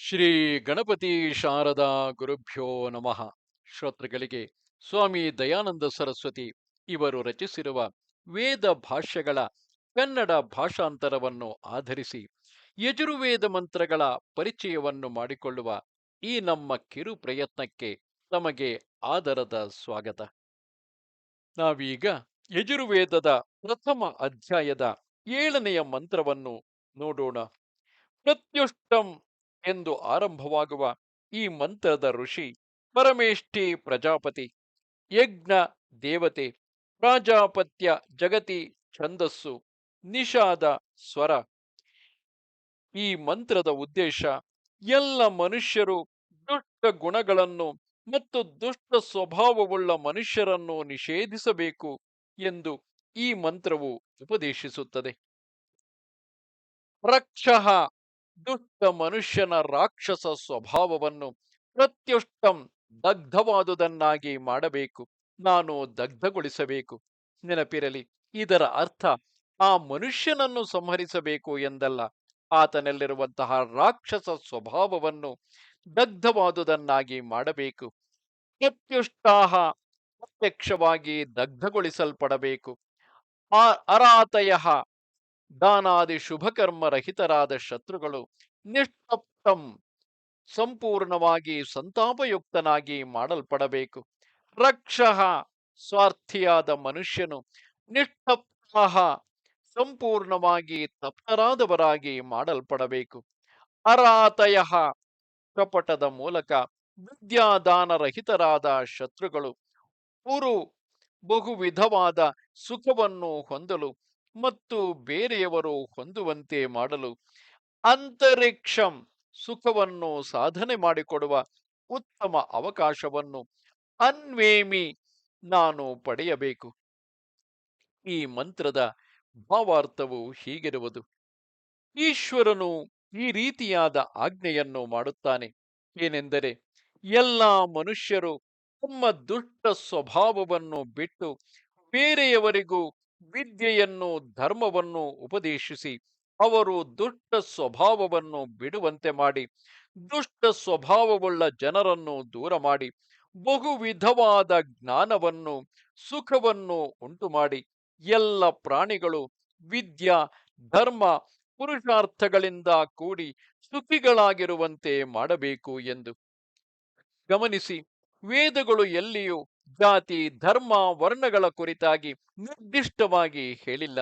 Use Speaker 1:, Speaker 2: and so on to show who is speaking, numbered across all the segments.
Speaker 1: ಶ್ರೀ ಗಣಪತಿ ಶಾರದಾ ಗುರುಭ್ಯೋ ನಮಃ. ಶ್ರೋತೃಗಳಿಗೆ ಸ್ವಾಮಿ ದಯಾನಂದ ಸರಸ್ವತಿ ಇವರು ರಚಿಸಿರುವ ವೇದ ಭಾಷ್ಯಗಳ ಕನ್ನಡ ಭಾಷಾಂತರವನ್ನು ಆಧರಿಸಿ ಯಜುರ್ವೇದ ಮಂತ್ರಗಳ ಪರಿಚಯವನ್ನು ಮಾಡಿಕೊಳ್ಳುವ ಈ ನಮ್ಮ ಕಿರು ಪ್ರಯತ್ನಕ್ಕೆ ತಮಗೆ ಆದರದ ಸ್ವಾಗತ. ನಾವೀಗ ಯಜುರ್ವೇದದ ಪ್ರಥಮ ಅಧ್ಯಾಯದ ಏಳನೆಯ ಮಂತ್ರವನ್ನು ನೋಡೋಣ. ಪ್ರತ್ಯುಷ್ಟಂ ಎಂದು ಆರಂಭವಾಗುವ ಈ ಮಂತ್ರದ ಋಷಿ ಪರಮೇಷ್ಠಿ ಪ್ರಜಾಪತಿ, ಯಜ್ಞ ದೇವತೆ, ಪ್ರಾಜಾಪತ್ಯ ಜಗತಿ ಛಂದಸ್ಸು, ನಿಷಾದ ಸ್ವರ. ಈ ಮಂತ್ರದ ಉದ್ದೇಶ ಎಲ್ಲ ಮನುಷ್ಯರು ದುಷ್ಟ ಗುಣಗಳನ್ನು ಮತ್ತು ದುಷ್ಟ ಸ್ವಭಾವವುಳ್ಳ ಮನುಷ್ಯರನ್ನು ನಿಷೇಧಿಸಬೇಕು ಎಂದು ಈ ಮಂತ್ರವು ಉಪದೇಶಿಸುತ್ತದೆ. ರಕ್ಷಃ ದುಷ್ಟ ಮನುಷ್ಯನ ರಾಕ್ಷಸ ಸ್ವಭಾವವನ್ನು ಪ್ರತ್ಯುಷ್ಟಂ ದಗ್ಧವಾದುದನ್ನಾಗಿ ಮಾಡಬೇಕು, ನಾನು ದಗ್ಧಗೊಳಿಸಬೇಕು. ನೆನಪಿರಲಿ, ಇದರ ಅರ್ಥ ಆ ಮನುಷ್ಯನನ್ನು ಸಂಹರಿಸಬೇಕು ಎಂದಲ್ಲ, ಆತನಲ್ಲಿರುವಂತಹ ರಾಕ್ಷಸ ಸ್ವಭಾವವನ್ನು ದಗ್ಧವಾದುದನ್ನಾಗಿ ಮಾಡಬೇಕು. ಪ್ರತ್ಯುಷ್ಟಾಹ, ಪ್ರತ್ಯಕ್ಷವಾಗಿ ದಗ್ಧಗೊಳಿಸಲ್ಪಡಬೇಕು. ಆ ಅರಾತಯ ದಾನಾದಿ ಶುಭಕರ್ಮ ರಹಿತರಾದ ಶತ್ರುಗಳು ನಿಷ್ಠಪ್ತಂ ಸಂಪೂರ್ಣವಾಗಿ ಸಂತಾಪಯುಕ್ತನಾಗಿ ಮಾಡಲ್ಪಡಬೇಕು. ರಕ್ಷಃ ಸ್ವಾರ್ಥಿಯಾದ ಮನುಷ್ಯನು ನಿಷ್ಠಪ್ತಃ ಸಂಪೂರ್ಣವಾಗಿ ತಪ್ತರಾದವರಾಗಿ ಮಾಡಲ್ಪಡಬೇಕು. ಅರಾತಯ ಕಪಟದ ಮೂಲಕ ವಿದ್ಯಾದಾನರಹಿತರಾದ ಶತ್ರುಗಳು ಊರು ಬಹು ವಿಧವಾದ ಸುಖವನ್ನು ಹೊಂದಲು ಮತ್ತು ಬೇರೆಯವರು ಹೊಂದುವಂತೆ ಮಾಡಲು ಅಂತರಿಕ್ಷಂ ಸುಖವನ್ನು ಸಾಧನೆ ಮಾಡಿಕೊಡುವ ಉತ್ತಮ ಅವಕಾಶವನ್ನು ಅನ್ವೇಮಿ ನಾನು ಪಡೆಯಬೇಕು. ಈ ಮಂತ್ರದ ಭಾವಾರ್ಥವು ಹೀಗಿರುವುದು. ಈಶ್ವರನು ಈ ರೀತಿಯಾದ ಆಜ್ಞೆಯನ್ನು ಮಾಡುತ್ತಾನೆ. ಏನೆಂದರೆ ಎಲ್ಲ ಮನುಷ್ಯರು ತಮ್ಮ ದುಷ್ಟ ಸ್ವಭಾವವನ್ನು ಬಿಟ್ಟು ಬೇರೆಯವರಿಗೂ ವಿದ್ಯೆಯನ್ನು, ಧರ್ಮವನ್ನು ಉಪದೇಶಿಸಿ, ಅವರು ದುಷ್ಟ ಸ್ವಭಾವವನ್ನು ಬಿಡುವಂತೆ ಮಾಡಿ, ದುಷ್ಟ ಸ್ವಭಾವವುಳ್ಳ ಜನರನ್ನು ದೂರ ಮಾಡಿ, ಬಹು ವಿಧವಾದ ಜ್ಞಾನವನ್ನು, ಸುಖವನ್ನು ಉಂಟು ಮಾಡಿ ಎಲ್ಲ ಪ್ರಾಣಿಗಳು ವಿದ್ಯಾ, ಧರ್ಮ, ಪುರುಷಾರ್ಥಗಳಿಂದ ಕೂಡಿ ಸುಖಿಗಳಾಗಿರುವಂತೆ ಮಾಡಬೇಕು ಎಂದು ಗಮನಿಸಿ, ವೇದಗಳು ಎಲ್ಲಿಯೂ ಜಾತಿ, ಧರ್ಮ, ವರ್ಣಗಳ ಕುರಿತಾಗಿ ನಿರ್ದಿಷ್ಟವಾಗಿ ಹೇಳಿಲ್ಲ.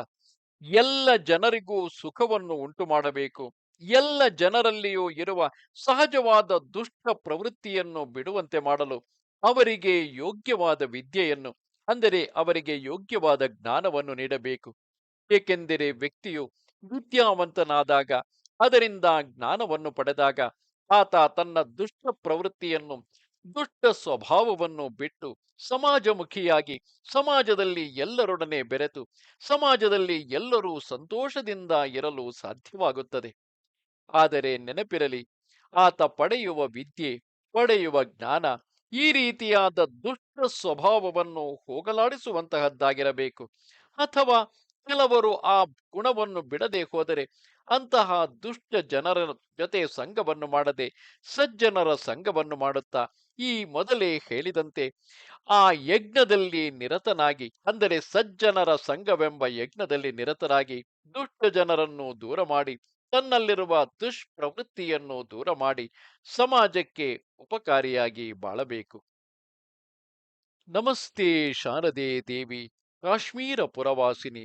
Speaker 1: ಎಲ್ಲ ಜನರಿಗೂ ಸುಖವನ್ನು ಉಂಟು ಮಾಡಬೇಕು. ಎಲ್ಲ ಜನರಲ್ಲಿಯೂ ಇರುವ ಸಹಜವಾದ ದುಷ್ಟ ಪ್ರವೃತ್ತಿಯನ್ನು ಬಿಡುವಂತೆ ಮಾಡಲು ಅವರಿಗೆ ಯೋಗ್ಯವಾದ ವಿದ್ಯೆಯನ್ನು, ಅಂದರೆ ಅವರಿಗೆ ಯೋಗ್ಯವಾದ ಜ್ಞಾನವನ್ನು ನೀಡಬೇಕು. ಏಕೆಂದರೆ ವ್ಯಕ್ತಿಯು ವಿದ್ಯಾವಂತನಾದಾಗ, ಅದರಿಂದ ಜ್ಞಾನವನ್ನು ಪಡೆದಾಗ, ಆತ ತನ್ನ ದುಷ್ಟ ಪ್ರವೃತ್ತಿಯನ್ನು ದುಷ್ಟ ಸ್ವಭಾವವನ್ನು ಬಿಟ್ಟು ಸಮಾಜಮುಖಿಯಾಗಿ ಸಮಾಜದಲ್ಲಿ ಎಲ್ಲರೊಡನೆ ಬೆರೆತು ಸಮಾಜದಲ್ಲಿ ಎಲ್ಲರೂ ಸಂತೋಷದಿಂದ ಇರಲು ಸಾಧ್ಯವಾಗುತ್ತದೆ. ಆದರೆ ನೆನಪಿರಲಿ, ಆತ ಪಡೆಯುವ ವಿದ್ಯೆ, ಪಡೆಯುವ ಜ್ಞಾನ ಈ ರೀತಿಯಾದ ದುಷ್ಟ ಸ್ವಭಾವವನ್ನು ಹೋಗಲಾಡಿಸುವಂತಹದ್ದಾಗಿರಬೇಕು. ಅಥವಾ ಕೆಲವರು ಆ ಗುಣವನ್ನು ಬಿಡದೆ ಹೋದರೆ ಅಂತಹ ದುಷ್ಟ ಜನರ ಜೊತೆ ಸಂಘವನ್ನು ಮಾಡದೆ ಸಜ್ಜನರ ಸಂಘವನ್ನು ಮಾಡುತ್ತಾ? ಈ ಮೊದಲೇ ಹೇಳಿದಂತೆ ಆ ಯಜ್ಞದಲ್ಲಿ ನಿರತನಾಗಿ, ಅಂದರೆ ಸಜ್ಜನರ ಸಂಘವೆಂಬ ಯಜ್ಞದಲ್ಲಿ ನಿರತರಾಗಿ, ದುಷ್ಟ ಜನರನ್ನು ದೂರ ಮಾಡಿ, ತನ್ನಲ್ಲಿರುವ ದುಷ್ಪ್ರವೃತ್ತಿಯನ್ನು ದೂರ ಮಾಡಿ ಸಮಾಜಕ್ಕೆ ಉಪಕಾರಿಯಾಗಿ ಬಾಳಬೇಕು. ನಮಸ್ತೆ ಶಾರದೆ ದೇವಿ, ಕಾಶ್ಮೀರ ಪುರವಾಸಿನಿ.